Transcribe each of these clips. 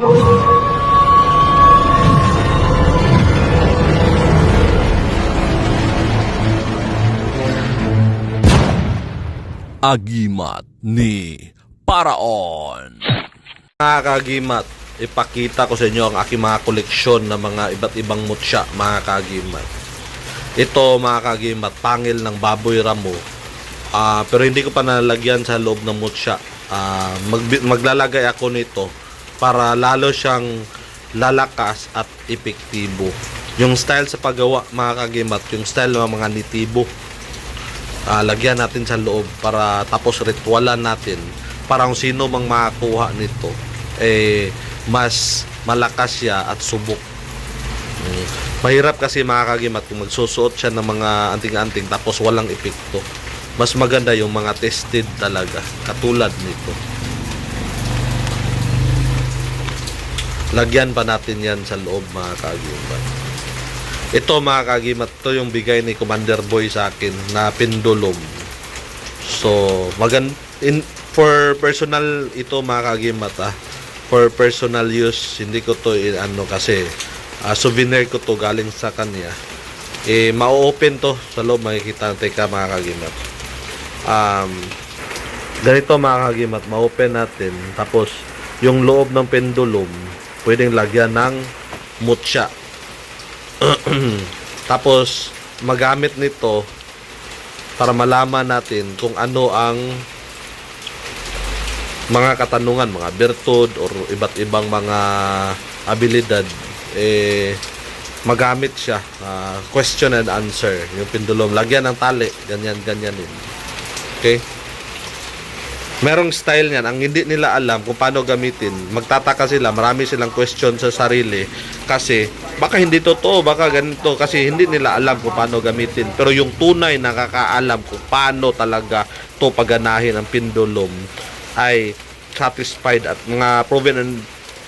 Agimat ni Paraon. Mga kagimat, ipakita ko sa inyo ang aking mga koleksyon ng mga iba't ibang mutya, mga kagimat. Ito, mga kagimat, pangil ng baboy ramo. Ah, pero hindi ko pa nalagyan sa loob ng mutya. Ah, mag- maglalagay ako nito para lalo siyang lalakas at epektibo. Yung style sa paggawa, mga kagimat, yung style ng mga nitibo, ah, lagyan natin sa loob para tapos ritualan natin. Para kung sino mang makakuha nito eh mas malakas siya at subok. Mm. mahirap kasi makakagimat kung magsusuot siya ng mga anting-anting tapos walang epekto. Mas maganda yung mga tested talaga katulad nito lagyan pa natin yan sa loob mga kagimat ito mga kagimat to yung bigay ni Commander Boy sa akin na pendulum. So, magan in for personal ito mga kagimat ah. For personal use, hindi ko to in, ano kasi ah, souvenir ko to galing sa kanya. Eh ma-open to sa loob makikita natin ka mga kagimat. Um, ganito mga kagimat, ma-open natin tapos yung loob ng pendulum pwedeng lagyan ng mutya. Tapos magamit nito para malaman natin kung ano ang mga katanungan, mga bertud or iba't ibang mga abilidad eh magamit siya. Ah, question and answer. Yung pendulum lagyan ng tali. Ganyan ganyan din. Okay merong style niyan. Ang hindi nila alam kung paano gamitin magtataka sila marami silang question sa sarili. Kasi baka hindi totoo baka ganito. Kasi hindi nila alam kung paano gamitin. Pero yung tunay nakakaalam kung paano talaga to paganahin ang pendulum ay satisfied at mga proven and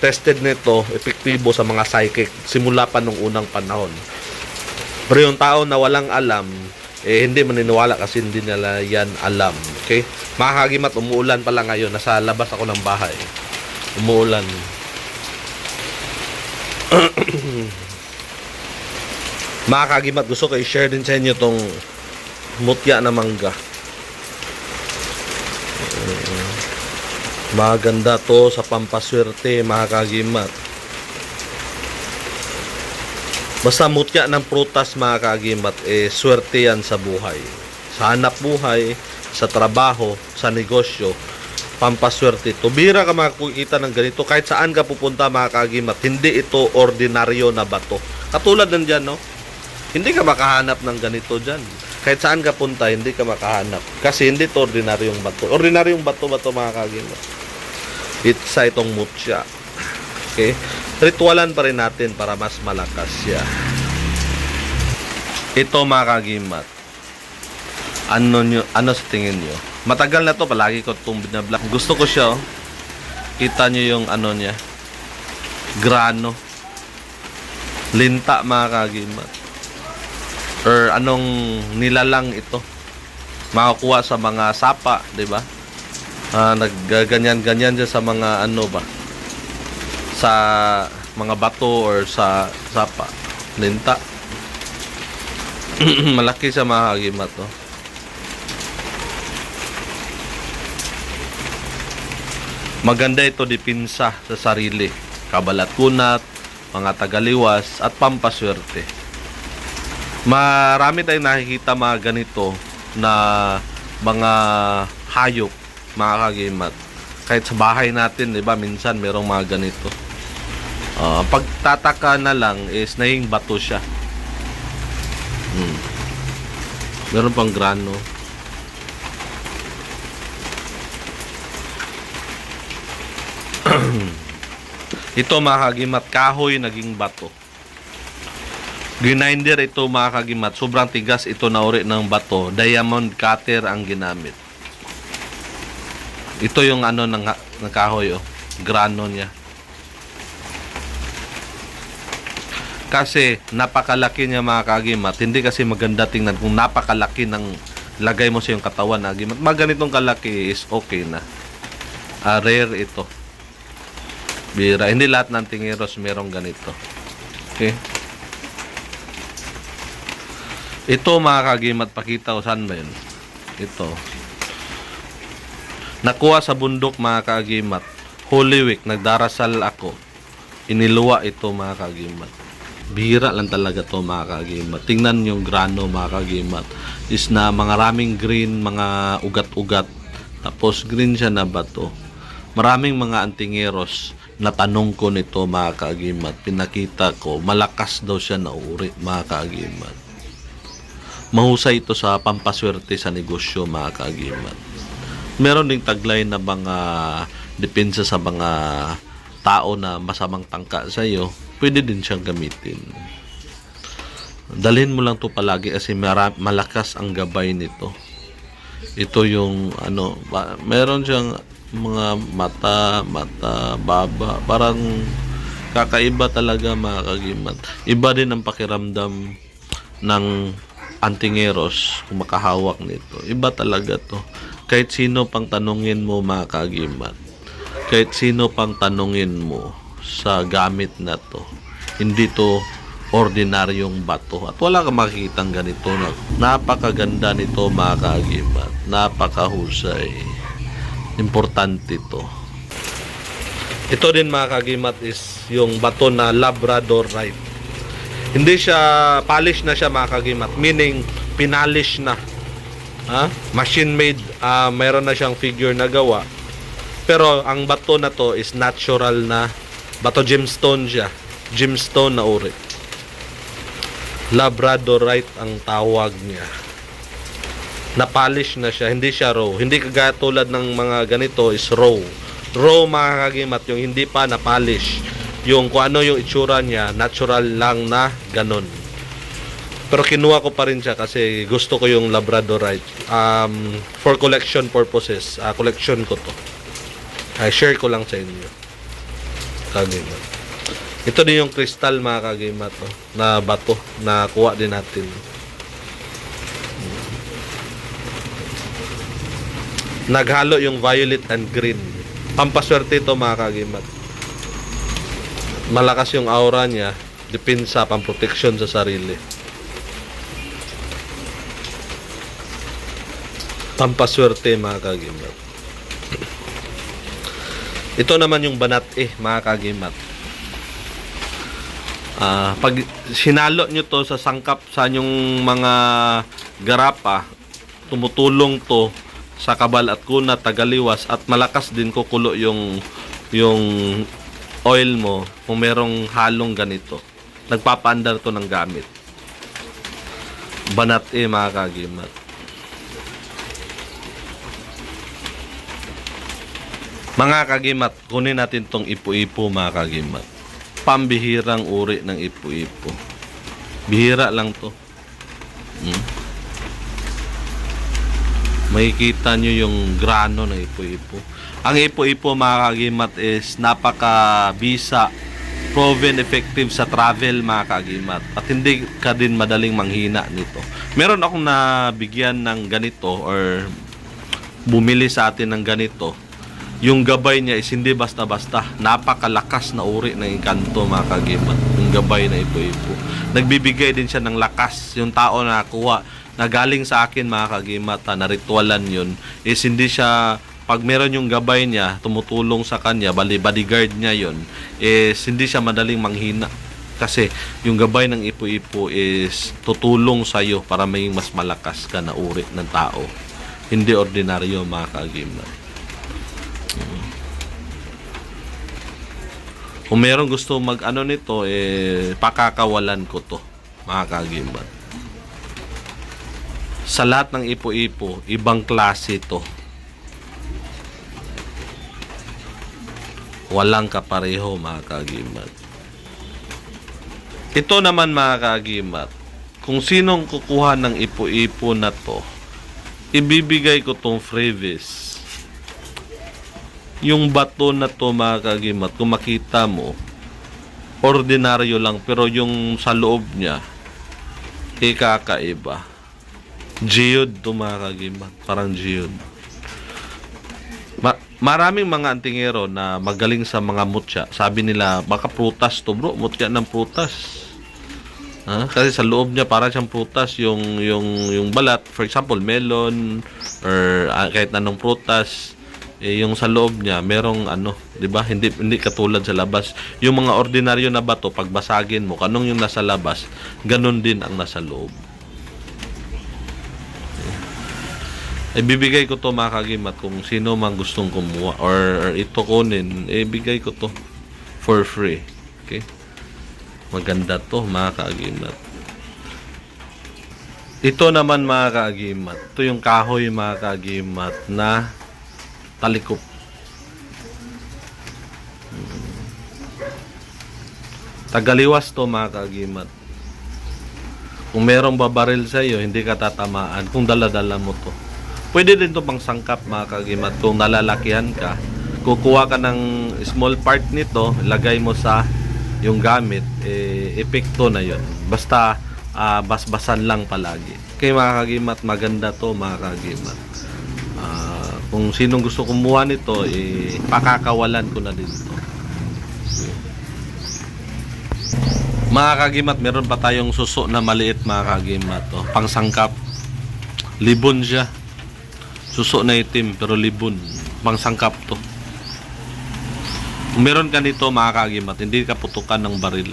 tested nito epektibo sa mga psychic simula pa nung unang panahon. Pero yung tao na walang alam eh hindi maniniwala kasi hindi nila yan alam okay? Mga kagimat umuulan pala ngayon. Nasa labas ako ng bahay. Umuulan. Mga kagimat gusto ko i-share din sa inyo tong mutya na mangga. Maganda to sa pampaswerte, mga kagimat. Basta mutya ng prutas, mga kagimat, eh, swerte yan sa buhay. Sa hanap buhay, sa trabaho, sa negosyo, pampaswerte. Tubira ka makikita ng ganito. Kahit saan ka pupunta, mga kagimat, hindi ito ordinaryo na bato. Katulad ng dyan, no? Hindi ka makahanap ng ganito dyan. Kahit saan ka punta, hindi ka makahanap. Kasi hindi ito ordinaryong bato. Ordinaryong bato ba ito, mga kagimat? Itsa itong mutya. Okay? Ritualan pa rin natin para mas malakas siya. Ito mga kagimat. Ano nyo, ano sa tingin nyo? Matagal na to, palagi ko itong binablak. Gusto ko siya, oh. Kita nyo yung ano niya. Grano. Linta mga kagimat. Or anong nilalang ito. Makakuha sa mga sapa, di ba? Ah, nagganyan-ganyan dyan sa mga ano ba? Sa mga bato or sa sapa. Linta. Malaki siya mga kagimat, oh. Maganda ito dipinsa sa sarili. Kabalat kunat, mga tagaliwas, at pampaswerte. Marami tayong nakikita mga ganito na mga hayop, mga kagimat. Kahit sa bahay natin, di ba, minsan merong mga ganito. Ah, pagtataka na lang is naging bato siya. Hmm. Meron pang grano. Ito mga kagimat, kahoy naging bato. Grinder ito mga kagimat, sobrang tigas ito na uri ng bato. Diamond cutter ang ginamit. Ito yung ano ng, ng kahoy oh, grano niya. Kasi napakalaki niya mga kagimat, hindi kasi maganda tingnan kung napakalaki ng lagay mo sa iyong katawan na agimat. Mga ganitong kalaki is okay na. Ah, rare ito. Bira. Hindi lahat ng tingiros merong ganito. Okay? Ito mga kagimat, pakita ko saan ba yun? Ito. Nakuha sa bundok mga kagimat. Holy Week, nagdarasal ako. Iniluwa ito mga kagimat. Bira lang talaga to mga kagimat. Tingnan yung grano mga kagimat. Is na mga raming green, mga ugat-ugat. Tapos green siya na bato. Maraming mga antingeros na tanong ko nito mga kagimat. Pinakita ko, malakas daw siya na uri mga kagimat. Mahusay ito sa pampaswerte sa negosyo mga kagimat. Meron ding taglay na mga depensa sa mga tao na masamang tangka sa iyo, pwede din siyang gamitin. Dalhin mo lang to palagi kasi malakas ang gabay nito. Ito yung ano, meron siyang mga mata, mata, baba, parang kakaiba talaga mga kagimat. Iba din ang pakiramdam ng antingeros kung makahawak nito. Iba talaga to. Kahit sino pang tanungin mo mga kagimat. Kahit sino pang tanungin mo sa gamit na to. Hindi to ordinaryong bato. At wala kang makikitang ganito. Na, napakaganda nito mga kagimat. Napakahusay. Importante to. Ito din mga kagimat is yung bato na Labradorite. Hindi siya polish na siya mga kagimat. Meaning pinalish na. Ha? Machine made. ah mayroon na siyang figure na gawa. Pero ang bato na to is natural na bato gemstone siya. Gemstone na uri. Labradorite ang tawag niya. Na-polish na siya, hindi siya raw. Hindi kagaya tulad ng mga ganito is raw. Raw mga kagimat, yung hindi pa na-polish. Yung kung ano yung itsura niya, natural lang na ganon. Pero kinuha ko pa rin siya kasi gusto ko yung Labradorite. Um, for collection purposes, ah, collection ko to. Ay, share ko lang sa inyo. Kagimat. Ito din yung crystal mga kagimat to, na bato na kuha din natin. Naghalo yung violet and green. Pampaswerte ito mga kagimat. Malakas yung aura niya. Depende sa pamproteksyon sa sarili. Pampaswerte mga kagimat. Ito naman yung banat eh mga kagimat. Ah, pag sinalo nyo to sa sangkap sa yung mga garapa, tumutulong to sa kabal at kuna tagaliwas at malakas din kukulo yung yung oil mo kung merong halong ganito. Nagpapaandar to ng gamit. Banat eh mga kagimat. Mga kagimat, kunin natin tong ipo-ipo mga kagimat. Pambihirang uri ng ipo-ipo. Bihira lang to. Hmm? Makikita nyo yung grano ng ipo-ipo. Ang ipo-ipo mga kagimat is napaka-bisa, proven effective sa travel mga kagimat. At hindi ka din madaling manghina nito. Meron akong nabigyan ng ganito or bumili sa atin ng ganito yung gabay niya is hindi basta-basta. Napakalakas na uri ng inkanto mga kagimat. Yung gabay na ipo-ipo. Nagbibigay din siya ng lakas. Yung tao na kuha na galing sa akin mga kagimat ha, na ritualan yun is hindi siya pag meron yung gabay niya tumutulong sa kanya bali bodyguard niya yun is hindi siya madaling manghina. Kasi yung gabay ng ipo-ipo is tutulong sa iyo para maging mas malakas ka na uri ng tao. Hindi ordinaryo mga kagimat. Kung meron gusto mag ano nito, eh, pakakawalan ko to, mga kagimat. Sa lahat ng ipo-ipo, ibang klase to. Walang kapareho, mga kagimat. Ito naman, mga kagimat, kung sinong kukuha ng ipo-ipo na to, ibibigay ko tong freebies yung bato na to mga kagimat, kung makita mo, ordinaryo lang, pero yung sa loob niya, eh kakaiba. Geode to mga kagimat, parang geode. Ma- maraming mga antingero na magaling sa mga mutya. Sabi nila, baka prutas to bro, mutya ng prutas. Ha? Kasi sa loob niya para siyang prutas yung yung yung balat, for example, melon or ah, kahit anong prutas, eh, yung sa loob niya merong ano, 'di ba? Hindi hindi katulad sa labas. Yung mga ordinaryo na bato pag basagin mo, kanong yung nasa labas, ganun din ang nasa loob. Ibibigay ko to mga kagimat kung sino mang gustong kumuha or, or ito kunin, ibigay ko to for free. Okay? Maganda to mga kaagimat. Ito naman mga kaagimat. Ito yung kahoy mga kaagimat na talikop. Tagaliwas to mga kaagimat. Kung merong babaril sa iyo, hindi ka tatamaan kung dala-dala mo to. Pwede din to pang sangkap mga kaagimat kung nalalakihan ka. Kukuha ka ng small part nito, lagay mo sa yung gamit, eh, epekto na yon. Basta ah, basbasan lang palagi. Kaya mga kagimat, maganda to mga kagimat. Ah, kung sinong gusto kumuha nito, eh, pakakawalan ko na din to. Mga kagimat, meron pa tayong suso na maliit mga kagimat. Oh, pangsangkap. Libon siya. Suso na itim pero libon. Pangsangkap to. Meron ka nito mga kagimat, hindi ka putukan ng baril.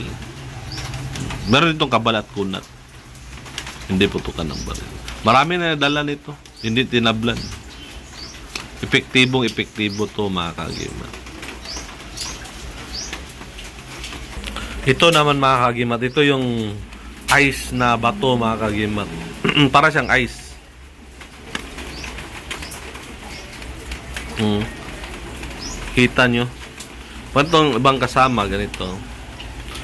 Meron itong kabalat kunat. Hindi putukan ng baril. Marami na dala nito. Hindi tinablan. Epektibong epektibo to mga kagimat. Ito naman mga kagimat, ito yung ice na bato mga kagimat. Para siyang ice. Hmm. Kita nyo? Pantong ibang kasama, ganito.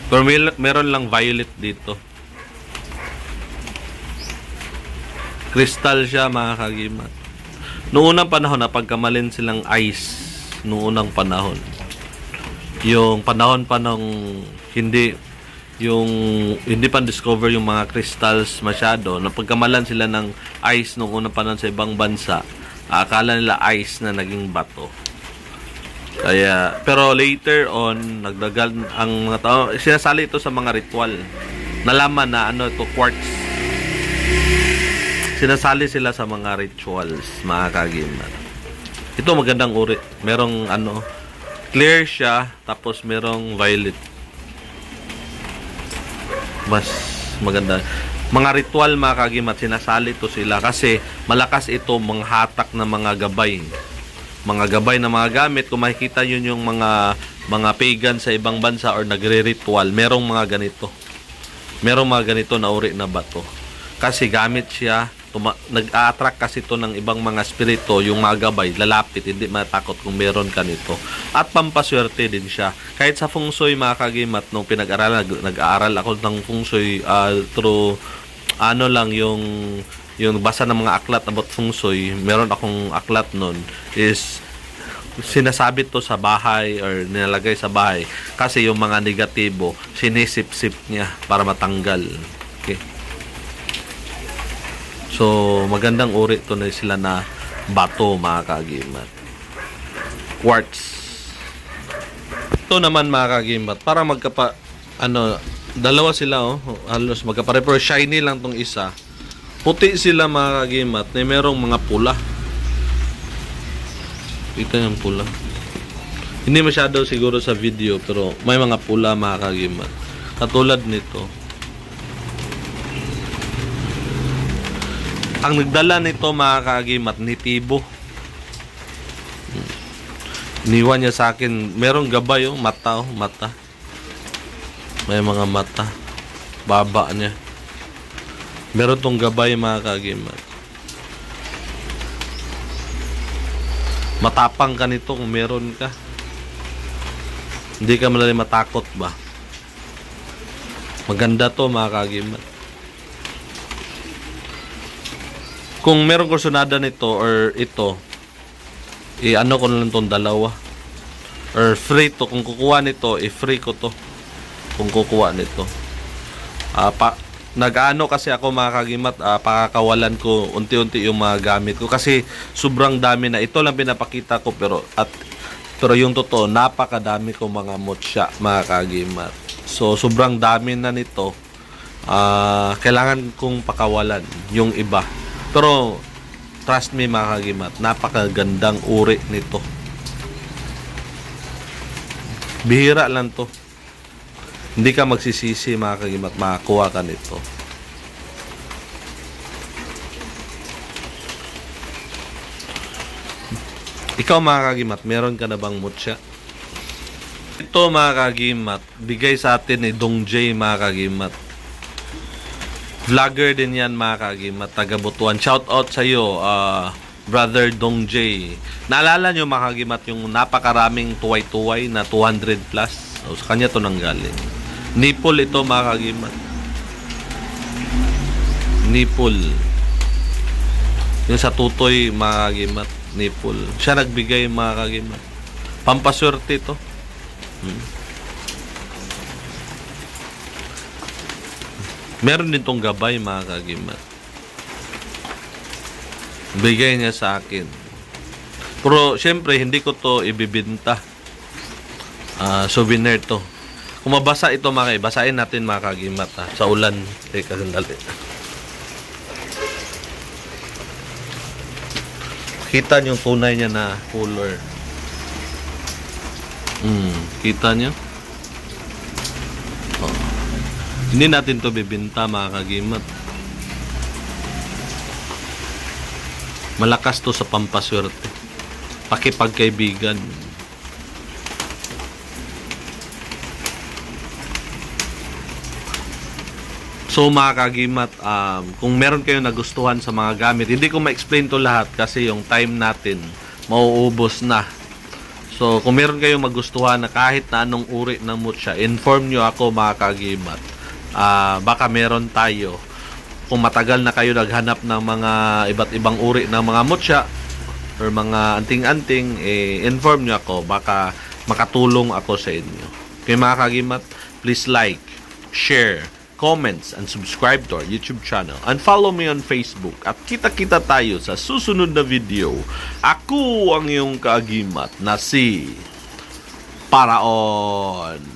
Pero may, meron lang violet dito. Crystal siya, mga kagimat. Noong unang panahon, napagkamalin silang ice. Noong unang panahon. Yung panahon pa nung hindi yung hindi pa discover yung mga crystals masyado napagkamalan sila ng ice nung unang panahon sa ibang bansa akala nila ice na naging bato kaya, pero later on, nagdagal ang mga tao, sinasali ito sa mga ritual. Nalaman na ano ito, quartz. Sinasali sila sa mga rituals, mga kagimat. Ito magandang uri. Merong ano, clear siya, tapos merong violet. Mas maganda. Mga ritual, mga kagimat, sinasali ito sila kasi malakas ito manghatak ng mga gabay. Mga gabay na mga gamit. Kung makikita yun yung mga mga pagan sa ibang bansa or nagre-ritual merong mga ganito. Merong mga ganito na uri na bato. Kasi gamit siya tuma- nag-attract kasi to ng ibang mga spirito yung mga gabay lalapit hindi matakot kung meron ka nito. At pampaswerte din siya. Kahit sa feng shui mga kagimat nung pinag-aralan nag- nag-aaral ako ng feng shui ah, through ano lang yung yung basa ng mga aklat about feng shui, meron akong aklat nun is sinasabit to sa bahay or nilalagay sa bahay. Kasi yung mga negatibo sinisip-sip niya para matanggal. So, magandang uri to na sila na bato mga kagimat. Quartz. Ito naman mga kagimat, para magkapa ano, dalawa sila oh, halos magkapare pero shiny lang tong isa. Puti sila mga kagimat na merong mga pula. Ito yung pula. Hindi masyado siguro sa video pero may mga pula mga kagimat. Katulad nito. Ang nagdala nito mga kagimat ni Tibo. Iniwan niya sa akin. Merong gabay oh, mata oh, mata. May mga mata. Baba niya. Meron tong gabay mga kagimat. Matapang ka nito kung meron ka. Hindi ka malali matakot ba? Maganda to mga kagimat. Kung meron kursunada nito or ito, i-ano ko lang tong dalawa. Or free to. Kung kukuha nito, i-free ko to. Kung kukuha nito. Ah, pa, nag-ano kasi ako mga kagimat, ah, pakakawalan ko unti-unti yung mga gamit ko kasi sobrang dami na. Ito lang pinapakita ko pero at pero yung totoo, napakadami ko mga mutya mga kagimat. So sobrang dami na nito. Ah, kailangan kong pakawalan yung iba. Pero trust me mga kagimat, napakagandang uri nito. Bihira lang to. Hindi ka magsisisi mga kagimat, makakuha ka nito. Ikaw mga kagimat, meron ka na bang mutya? Ito mga kagimat, bigay sa atin ni Dong J mga kagimat. Vlogger din yan mga kagimat, taga Butuan. Shout out sa iyo, ah, Brother Dong J. Naalala nyo mga kagimat yung napakaraming tuway-tuway na 200 plus? O, sa kanya to nanggaling. Nipple ito mga kagimat. Nipple. Yung sa tutoy mga kagimat. Nipple. Siya nagbigay mga kagimat. Pampaswerte ito. Hmm. Meron din tong gabay mga kagimat. Bigay niya sa akin. Pero syempre hindi ko to ibibinta. Ah, souvenir to. Kung mabasa ito mga kay, basahin natin mga kagimat ha, sa ulan. Teka sandali. Kita niyo tunay niya na color. Hmm, kita niyo? Oh. Hindi natin to bibinta mga kagimat. Malakas to sa pampaswerte. Pakipagkaibigan. So mga kagimat, um, kung meron kayong nagustuhan sa mga gamit, hindi ko ma-explain to lahat kasi yung time natin mauubos na. So kung meron kayong magustuhan na kahit na anong uri ng mutya, inform nyo ako mga kagimat. Ah, baka meron tayo. Kung matagal na kayo naghanap ng mga iba't ibang uri ng mga mutya or mga anting-anting, eh, inform nyo ako. Baka makatulong ako sa inyo. Kaya mga kagimat, please like, share, comments, and subscribe to our YouTube channel. And follow me on Facebook. At kita-kita tayo sa susunod na video. Ako ang iyong kaagimat na si Paraon.